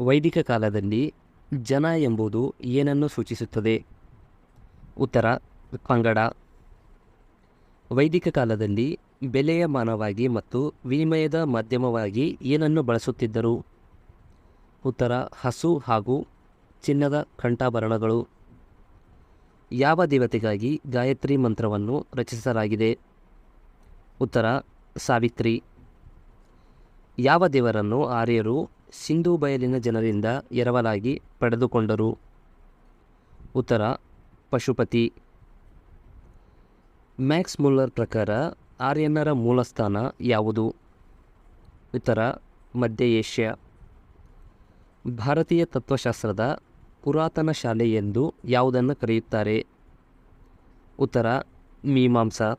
ವೈದಿಕ ಕಾಲದಲ್ಲಿ ಜನ ಎಂಬುದು ಏನನ್ನು ಸೂಚಿಸುತ್ತದೆ? ಉತ್ತರ, ಪಂಗಡ. ವೈದಿಕ ಕಾಲದಲ್ಲಿ ಬೆಲೆಯ ಮಾನವಾಗಿ ಮತ್ತು ವಿನಿಮಯದ ಮಾಧ್ಯಮವಾಗಿ ಏನನ್ನು ಬಳಸುತ್ತಿದ್ದರು? ಉತ್ತರ, ಹಸು ಹಾಗೂ ಚಿನ್ನದ ಕಂಠಾಭರಣಗಳು. ಯಾವ ದೇವತೆಗಾಗಿ ಗಾಯತ್ರಿ ಮಂತ್ರವನ್ನು ರಚಿಸಲಾಗಿದೆ? ಉತ್ತರ, ಸಾವಿತ್ರಿ. ಯಾವ ದೇವರನ್ನು ಆರ್ಯರು ಸಿಂಧೂ ಬಯಲಿನ ಜನರಿಂದ ಎರವಲಾಗಿ ಪಡೆದುಕೊಂಡರು. ಉತ್ತರ, ಪಶುಪತಿ. ಮ್ಯಾಕ್ಸ್ ಮುಲ್ಲರ್ ಪ್ರಕಾರ ಆರ್ಯನ್ನರ ಮೂಲಸ್ಥಾನ ಯಾವುದು? ಉತ್ತರ, ಮಧ್ಯ ಏಷ್ಯಾ. ಭಾರತೀಯ ತತ್ವಶಾಸ್ತ್ರದ ಪುರಾತನ ಶಾಲೆ ಎಂದು ಯಾವುದನ್ನು ಕರೆಯುತ್ತಾರೆ? ಉತ್ತರ, ಮೀಮಾಂಸಾ.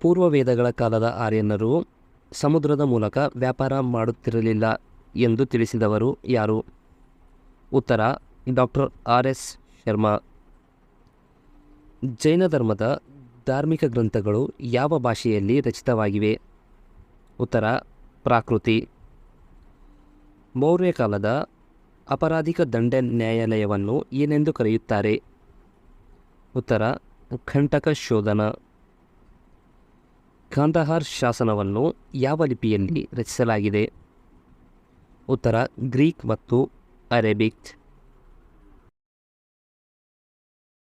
ಪೂರ್ವ ವೇದಗಳ ಕಾಲದ ಆರ್ಯನ್ನರು ಸಮುದ್ರದ ಮೂಲಕ ವ್ಯಾಪಾರ ಮಾಡುತ್ತಿರಲಿಲ್ಲ. ಎಂದು ತಿಳಿಸಿದವರು ಯಾರು? ಉತ್ತರ, ಡಾಕ್ಟರ್ ಆರ್ ಎಸ್ ಶರ್ಮಾ. ಜೈನ ಧರ್ಮದ ಧಾರ್ಮಿಕ ಗ್ರಂಥಗಳು ಯಾವ ಭಾಷೆಯಲ್ಲಿ ರಚಿತವಾಗಿವೆ? ಉತ್ತರ, ಪ್ರಾಕೃತಿ. ಮೌರ್ಯ ಕಾಲದ ಅಪರಾಧಿಕ ದಂಡ ನ್ಯಾಯಾಲಯವನ್ನು ಏನೆಂದು ಕರೆಯುತ್ತಾರೆ? ಉತ್ತರ ಕಂಟಕ ಶೋಧನ. ಕಾಂದಹಾರ್ ಶಾಸನವನ್ನು ಯಾವ ಲಿಪಿಯಲ್ಲಿ ರಚಿಸಲಾಗಿದೆ? ಉತ್ತರ ಗ್ರೀಕ್ ಮತ್ತು ಅರೇಬಿಕ್